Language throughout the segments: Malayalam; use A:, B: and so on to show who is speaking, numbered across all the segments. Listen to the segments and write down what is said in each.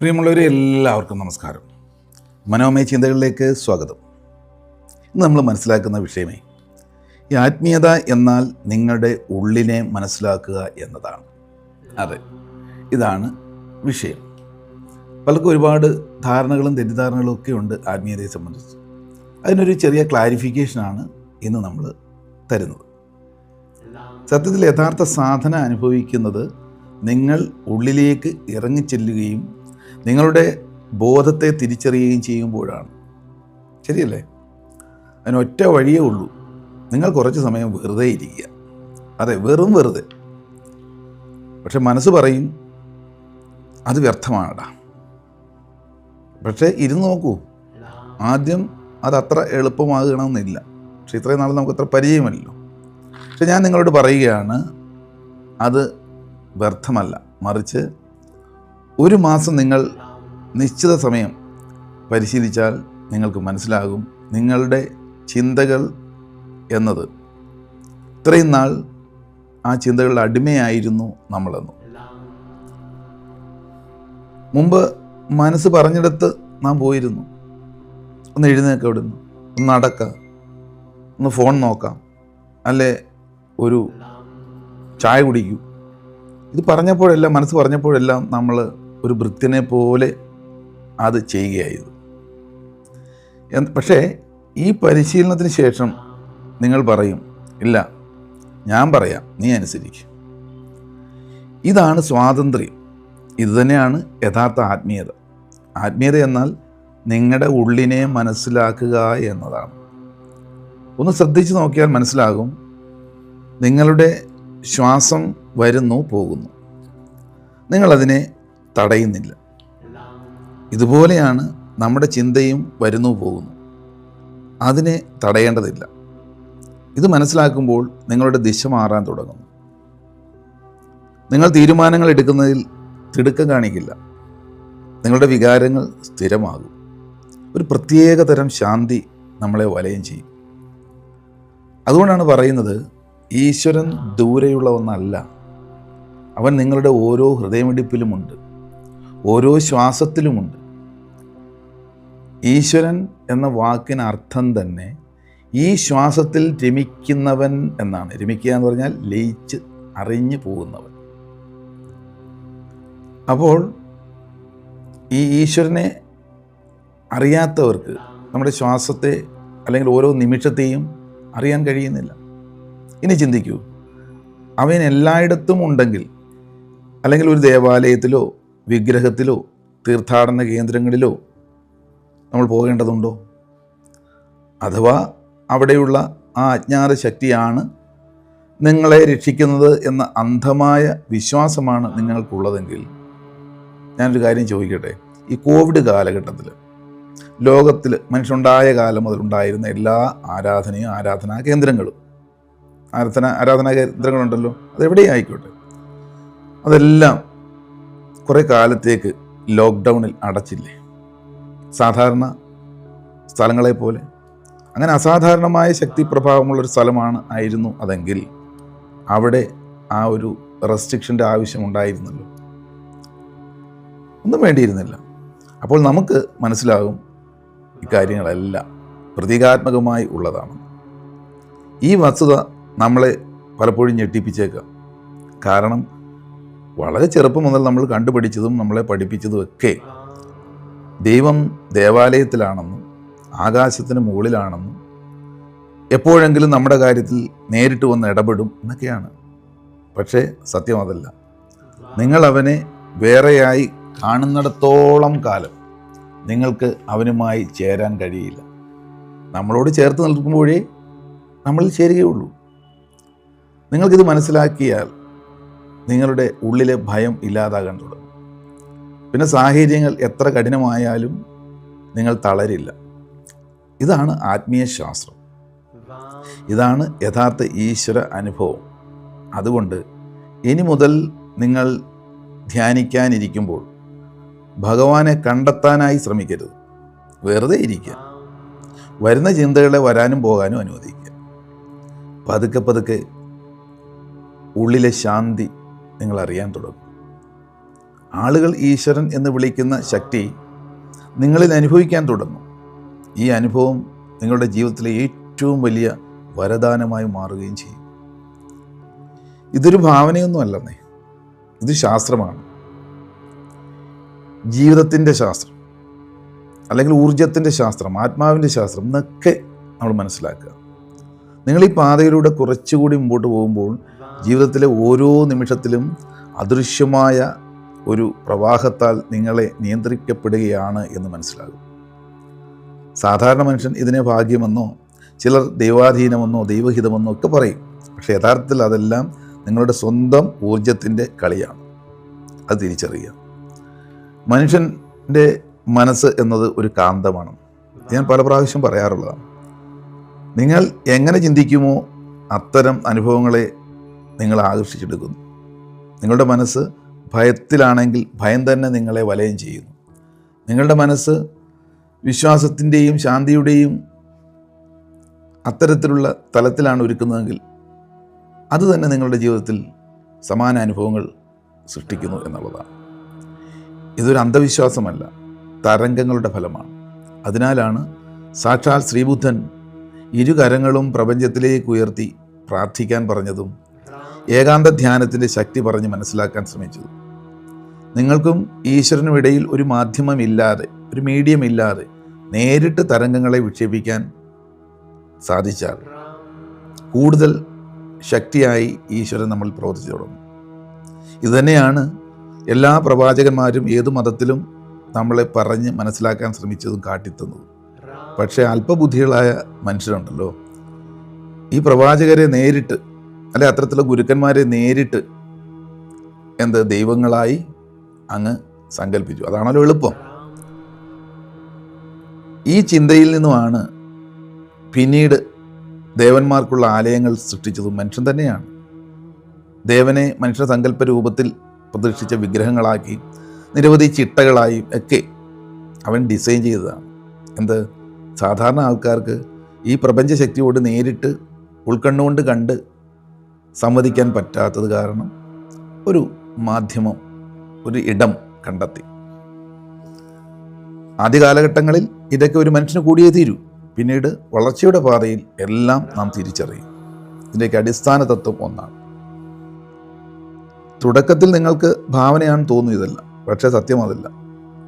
A: പ്രിയമുള്ളവരെ എല്ലാവർക്കും നമസ്കാരം. മനോമയ ചിന്തകളിലേക്ക് സ്വാഗതം. ഇന്ന് നമ്മൾ മനസ്സിലാക്കുന്ന വിഷയമേ ഈ ആത്മീയത എന്നാൽ നിങ്ങളുടെ ഉള്ളിനെ മനസ്സിലാക്കുക എന്നതാണ്. അതെ ഇതാണ് വിഷയം. പലർക്കും ഒരുപാട് ധാരണകളും തെറ്റിദ്ധാരണകളും ഒക്കെ ഉണ്ട് ആത്മീയതയെ സംബന്ധിച്ച്. അതിനൊരു ചെറിയ ക്ലാരിഫിക്കേഷനാണ് ഇന്ന് നമ്മൾ തരുന്നത്. സത്യത്തിൽ യഥാർത്ഥ സാധന അനുഭവിക്കുന്നത് നിങ്ങൾ ഉള്ളിലേക്ക് ഇറങ്ങിച്ചെല്ലുകയും നിങ്ങളുടെ ബോധത്തെ തിരിച്ചറിയുകയും ചെയ്യുമ്പോഴാണ്. ശരിയല്ലേ? അതിനൊറ്റ വഴിയേ ഉള്ളൂ. നിങ്ങൾ കുറച്ച് സമയം വെറുതെ ഇരിക്കുക. അതെ വെറും വെറുതെ. പക്ഷെ മനസ്സ് പറയും അത് വ്യർത്ഥമാണടാ. പക്ഷേ ഇരുന്ന് നോക്കൂ. ആദ്യം അത് അത്ര എളുപ്പമാകണമെന്നില്ല. പക്ഷെ ഇത്രയും നാൾ നമുക്ക് അത്ര പരിചയമല്ലോ പക്ഷെ ഞാൻ നിങ്ങളോട് പറയുകയാണ് അത് വ്യർത്ഥമല്ല. മറിച്ച് ഒരു മാസം നിങ്ങൾ നിശ്ചിത സമയം പരിശീലിച്ചാൽ നിങ്ങൾക്ക് മനസ്സിലാകും നിങ്ങളുടെ ചിന്തകൾ എന്നത്. ഇത്രയും നാൾ ആ ചിന്തകളുടെ അടിമയായിരുന്നു നമ്മളെന്ന്. മുമ്പ് മനസ്സ് പറഞ്ഞെടുത്ത് നാം പോയിരുന്നു. ഒന്ന് എഴുന്നേക്ക അവിടെ ഒന്ന് നടക്കാം. ഒന്ന് ഫോൺ നോക്കാം. അല്ലെ? ഒരു ചായ കുടിക്കൂ. ഇത് പറഞ്ഞപ്പോഴെല്ലാം മനസ്സ് പറഞ്ഞപ്പോഴെല്ലാം നമ്മൾ ഒരു വൃത്തിനെ പോലെ അത് ചെയ്യുകയായത് എന്ത് പക്ഷേ ഈ പരിശീലനത്തിന് ശേഷം നിങ്ങൾ പറയും ഇല്ല ഞാൻ പറയാം നീ അനുസരിക്കും. ഇതാണ് സ്വാതന്ത്ര്യം. ഇതുതന്നെയാണ് യഥാർത്ഥ ആത്മീയത. ആത്മീയത എന്നാൽ നിങ്ങളുടെ ഉള്ളിനെ മനസ്സിലാക്കുക എന്നതാണ്. ഒന്ന് ശ്രദ്ധിച്ച് നോക്കിയാൽ മനസ്സിലാകും നിങ്ങളുടെ ശ്വാസം വരുന്നു പോകുന്നു. നിങ്ങളതിനെ തടയുന്നില്ല. ഇതുപോലെയാണ് നമ്മുടെ ചിന്തയും വരുന്നു പോകുന്നു. അതിനെ തടയേണ്ടതില്ല. ഇത് മനസ്സിലാക്കുമ്പോൾ നിങ്ങളുടെ ദിശ മാറാൻ തുടങ്ങുന്നു. നിങ്ങൾ തീരുമാനങ്ങൾ എടുക്കുന്നതിൽ തിടുക്കം കാണിക്കില്ല. നിങ്ങളുടെ വികാരങ്ങൾ സ്ഥിരമാകും. ഒരു പ്രത്യേക തരം ശാന്തി നമ്മളെ വലയം ചെയ്യും. അതുകൊണ്ടാണ് പറയുന്നത് ഈശ്വരൻ ദൂരെയുള്ള ഒന്നല്ല. അവൻ നിങ്ങളുടെ ഓരോ ഹൃദയമിടിപ്പിലുമുണ്ട് ഓരോ ശ്വാസത്തിലുമുണ്ട്. ഈശ്വരൻ എന്ന വാക്കിന് അർത്ഥം തന്നെ ഈ ശ്വാസത്തിൽ രമിക്കുന്നവൻ എന്നാണ്. രമിക്കുക എന്ന് പറഞ്ഞാൽ ലയിച്ച് അറിഞ്ഞു പോകുന്നവൻ. അപ്പോൾ ഈ ഈശ്വരനെ അറിയാത്തവർക്ക് നമ്മുടെ ശ്വാസത്തെ അല്ലെങ്കിൽ ഓരോ നിമിഷത്തെയും അറിയാൻ കഴിയുന്നില്ല. ഇനി ചിന്തിക്കൂ. അവൻ എല്ലായിടത്തും ഉണ്ടെങ്കിൽ അല്ലെങ്കിൽ ഒരു ദേവാലയത്തിലോ വിഗ്രഹത്തിലോ തീർത്ഥാടന കേന്ദ്രങ്ങളിലോ നമ്മൾ പോകേണ്ടതുണ്ടോ? അഥവാ അവിടെയുള്ള ആ അജ്ഞാത ശക്തിയാണ് നിങ്ങളെ രക്ഷിക്കുന്നത് എന്ന അന്ധമായ വിശ്വാസമാണ് നിങ്ങൾക്കുള്ളതെങ്കിൽ ഞാനൊരു കാര്യം ചോദിക്കട്ടെ? ഈ കോവിഡ് കാലഘട്ടത്തിൽ ലോകത്തിൽ മനുഷ്യണ്ടായ കാലം മുതലുണ്ടായിരുന്ന എല്ലാ ആരാധനയും ആരാധനാ കേന്ദ്രങ്ങളും ആരാധന ആരാധനാ കേന്ദ്രങ്ങളുണ്ടല്ലോ അതെവിടെയും ആയിക്കോട്ടെ അതെല്ലാം കുറേ കാലത്തേക്ക് ലോക്ക്ഡൗണിൽ അടച്ചില്ലേ? സാധാരണ സ്ഥലങ്ങളെ പോലെ. അങ്ങനെ അസാധാരണമായ ശക്തി പ്രഭാവമുള്ളൊരു സ്ഥലമാണ് ആയിരുന്നു അതെങ്കിൽ അവിടെ ആ ഒരു റെസ്ട്രിക്ഷന്റെ ആവശ്യം ഉണ്ടായിരുന്നല്ലോ. ഒന്നും വേണ്ടിയിരുന്നില്ല. അപ്പോൾ നമുക്ക് മനസ്സിലാകും ഇക്കാര്യങ്ങളെല്ലാം പ്രതീകാത്മകമായി ഉള്ളതാണ്. ഈ വസ്തുത നമ്മളെ പലപ്പോഴും ഞെട്ടിപ്പിച്ചേക്കാം. കാരണം വളരെ ചെറുപ്പം മുതൽ നമ്മൾ കണ്ടുപിടിച്ചതും നമ്മളെ പഠിപ്പിച്ചതും ഒക്കെ ദൈവം ദേവാലയത്തിലാണെന്നും ആകാശത്തിന് മുകളിലാണെന്നും എപ്പോഴെങ്കിലും നമ്മുടെ കാര്യത്തിൽ നേരിട്ട് വന്ന് ഇടപെടും എന്നൊക്കെയാണ്. പക്ഷേ സത്യം അതല്ല. നിങ്ങൾ അവനെ വേറെയായി കാണുന്നിടത്തോളം കാലം നിങ്ങൾക്ക് അവനുമായി ചേരാൻ കഴിയില്ല. നമ്മളോട് ചേർത്ത് നിൽക്കുമ്പോഴേ നമ്മളിൽ ചേരുകയുള്ളൂ. നിങ്ങൾക്കിത് മനസ്സിലാക്കിയാൽ നിങ്ങളുടെ ഉള്ളിലെ ഭയം ഇല്ലാതാകാൻ തുടങ്ങും പിന്നെ സാഹചര്യങ്ങൾ എത്ര കഠിനമായാലും നിങ്ങൾ തളരില്ല. ഇതാണ് ആത്മീയ ശാസ്ത്രം. ഇതാണ് യഥാർത്ഥ ഈശ്വര അനുഭവം. അതുകൊണ്ട് ഇനി മുതൽ നിങ്ങൾ ധ്യാനിക്കാനിരിക്കുമ്പോൾ ഭഗവാനെ കണ്ടെത്താനായി ശ്രമിക്കരുത്. വെറുതെ ഇരിക്കുക. വരുന്ന ചിന്തകളെ വരാനും പോകാനും അനുവദിക്കുക. പതുക്കെ പതുക്കെ ഉള്ളിലെ ശാന്തി നിങ്ങൾ അറിയാൻ തുടങ്ങും. ആളുകൾ ഈശ്വരൻ എന്ന് വിളിക്കുന്ന ശക്തി നിങ്ങളിൽ അനുഭവിക്കാൻ തുടങ്ങും. ഈ അനുഭവം നിങ്ങളുടെ ജീവിതത്തിലെ ഏറ്റവും വലിയ വരദാനമായി മാറുകയും ചെയ്യും. ഇതൊരു ഭാവനയൊന്നും അല്ലെന്നേ. ഇത് ശാസ്ത്രമാണ്. ജീവിതത്തിന്റെ ശാസ്ത്രം അല്ലെങ്കിൽ ഊർജത്തിന്റെ ശാസ്ത്രം ആത്മാവിന്റെ ശാസ്ത്രം എന്നൊക്കെ നമ്മൾ മനസ്സിലാക്കുക. നിങ്ങൾ ഈ പാതയിലൂടെ കുറച്ചുകൂടി മുമ്പോട്ട് പോകുമ്പോൾ ജീവിതത്തിലെ ഓരോ നിമിഷത്തിലും അദൃശ്യമായ ഒരു പ്രവാഹത്താൽ നിങ്ങളെ നിയന്ത്രിക്കപ്പെടുകയാണ് എന്ന് മനസ്സിലാകും. സാധാരണ മനുഷ്യൻ ഇതിനെ ഭാഗ്യമെന്നോ ചിലർ ദൈവാധീനമെന്നോ ദൈവഹിതമെന്നോ ഒക്കെ പറയും. പക്ഷേ യഥാർത്ഥത്തിൽ അതെല്ലാം നിങ്ങളുടെ സ്വന്തം ഊർജത്തിന്റെ കളിയാണ്. അത് തിരിച്ചറിയുക. മനുഷ്യന്റെ മനസ്സ് എന്നത് ഒരു കാന്തമാണ്. ഞാൻ പല പ്രാവശ്യം പറയാറുള്ളതാണ്. നിങ്ങൾ എങ്ങനെ ചിന്തിക്കുമോ അത്തരം അനുഭവങ്ങളെ നിങ്ങൾ ആകർഷിച്ചെടുക്കുന്നു. നിങ്ങളുടെ മനസ്സ് ഭയത്തിലാണെങ്കിൽ ഭയം തന്നെ നിങ്ങളെ വലയം ചെയ്യുന്നു. നിങ്ങളുടെ മനസ്സ് വിശ്വാസത്തിന്റെയും ശാന്തിയുടെയും അത്തരത്തിലുള്ള തലത്തിലാണ് ഒരുക്കുന്നതെങ്കിൽ അത് തന്നെ നിങ്ങളുടെ ജീവിതത്തിൽ സമാന അനുഭവങ്ങൾ സൃഷ്ടിക്കുന്നു എന്നുള്ളതാണ്. ഇതൊരു അന്ധവിശ്വാസമല്ല തരംഗങ്ങളുടെ ഫലമാണ്. അതിനാലാണ് സാക്ഷാൽ ശ്രീബുദ്ധൻ ഇരുകരങ്ങളും പ്രപഞ്ചത്തിലേക്ക് ഉയർത്തി പ്രാർത്ഥിക്കാൻ പറഞ്ഞതും ഏകാന്ത ധ്യാനത്തിന്റെ ശക്തി പറഞ്ഞ് മനസ്സിലാക്കാൻ ശ്രമിച്ചത്. നിങ്ങൾക്കും ഈശ്വരനും ഇടയിൽ ഒരു മാധ്യമമില്ലാതെ ഒരു മീഡിയം ഇല്ലാതെ നേരിട്ട് തരംഗങ്ങളെ വിക്ഷേപിക്കാൻ സാധിച്ചാൽ കൂടുതൽ ശക്തിയായി ഈശ്വരൻ നമ്മൾ പ്രവർത്തിച്ചു തുടങ്ങും. ഇതുതന്നെയാണ് എല്ലാ പ്രവാചകന്മാരും ഏത് മതത്തിലും നമ്മളെ പറഞ്ഞ് മനസ്സിലാക്കാൻ ശ്രമിച്ചതും കാട്ടിത്തന്നതും. പക്ഷേ അല്പബുദ്ധികളായ മനുഷ്യരുണ്ടല്ലോ. ഈ പ്രവാചകരെ നേരിട്ട് അല്ലെ അത്തരത്തിലുള്ള ഗുരുക്കന്മാരെ നേരിട്ട് എന്ത് ദൈവങ്ങളായി അങ്ങ് സങ്കല്പിച്ചു അതാണല്ലോ എളുപ്പം. ഈ ചിന്തയിൽ നിന്നുമാണ് പിന്നീട് ദേവന്മാർക്കുള്ള ആലയങ്ങൾ സൃഷ്ടിച്ചതും മനുഷ്യൻ തന്നെയാണ്. ദേവനെ മനുഷ്യ സങ്കല്പ രൂപത്തിൽ പ്രതീക്ഷിച്ച വിഗ്രഹങ്ങളാക്കി നിരവധി ചിട്ടകളായും ഒക്കെ അവൻ ഡിസൈൻ ചെയ്തതാണ്. എന്ത്? സാധാരണ ആൾക്കാർക്ക് ഈ പ്രപഞ്ച ശക്തിയോട് നേരിട്ട് ഉൾക്കണ്ണുകൊണ്ട് കണ്ട് സമ്മതിക്കാൻ പറ്റാത്തത് കാരണം ഒരു മാധ്യമം ഒരു ഇടം കണ്ടെത്തി. ആദ്യ കാലഘട്ടങ്ങളിൽ ഇതൊക്കെ ഒരു മനുഷ്യന് കൂടിയേ തീരൂ. പിന്നീട് വളർച്ചയുടെ പാതയിൽ എല്ലാം നാം തിരിച്ചറിയും. ഇതിന്റെയൊക്കെ അടിസ്ഥാന തത്വം ഒന്നാണ്. തുടക്കത്തിൽ നിങ്ങൾക്ക് ഭാവനയാണ് തോന്നുന്നു ഇതല്ല പക്ഷേ സത്യം അതല്ല.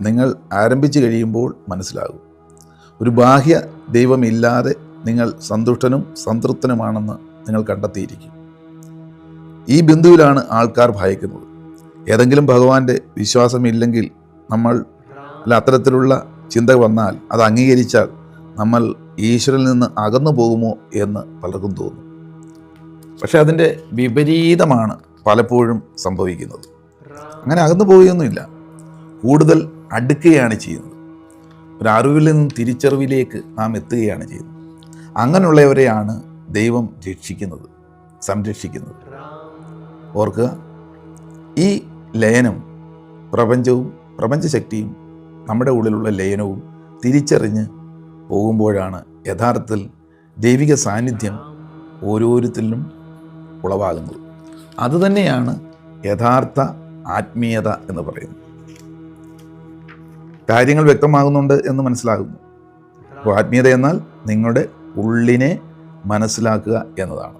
A: നിങ്ങൾ ആരംഭിച്ചു കഴിയുമ്പോൾ മനസ്സിലാകും. ഒരു ബാഹ്യ ദൈവമില്ലാതെ നിങ്ങൾ സന്തുഷ്ടനും സംതൃപ്തനുമാണെന്ന് നിങ്ങൾ കണ്ടെത്തിയിരിക്കും. ഈ ബിന്ദുവിലാണ് ആൾക്കാർ ഭയക്കുന്നത്. ഏതെങ്കിലും ഭഗവാന്റെ വിശ്വാസമില്ലെങ്കിൽ നമ്മൾ അല്ല അത്തരത്തിലുള്ള ചിന്ത വന്നാൽ അത് അംഗീകരിച്ചാൽ നമ്മൾ ഈശ്വരനിൽ നിന്ന് അകന്നു പോകുമോ എന്ന് പലർക്കും തോന്നും. പക്ഷേ അതിന്റെ വിപരീതമാണ് പലപ്പോഴും സംഭവിക്കുന്നത്. അങ്ങനെ അകന്നു പോവുകയൊന്നുമില്ല കൂടുതൽ അടുക്കുകയാണ് ചെയ്യുന്നത്. ഒരു അറിവിൽ നിന്ന് തിരിച്ചറിവിലേക്ക് നാം എത്തുകയാണ് ചെയ്യുന്നത്. അങ്ങനെയുള്ളവരെയാണ് ദൈവം രക്ഷിക്കുന്നത് സംരക്ഷിക്കുന്നത്. ഓർക്കുക ഈ ലയനം പ്രപഞ്ചവും പ്രപഞ്ചശക്തിയും നമ്മുടെ ഉള്ളിലുള്ള ലയനവും തിരിച്ചറിഞ്ഞ് പോകുമ്പോഴാണ് യഥാർത്ഥത്തിൽ ദൈവിക സാന്നിധ്യം ഓരോരുത്തരിലും ഉളവാകുന്നത്. അതുതന്നെയാണ് യഥാർത്ഥ ആത്മീയത എന്ന് പറയുന്നത്. കാര്യങ്ങൾ വ്യക്തമാകുന്നുണ്ട് എന്ന് മനസ്സിലാകുന്നു. അപ്പോൾ ആത്മീയത എന്നാൽ നിങ്ങളുടെ ഉള്ളിനെ മനസ്സിലാക്കുക എന്നതാണ്.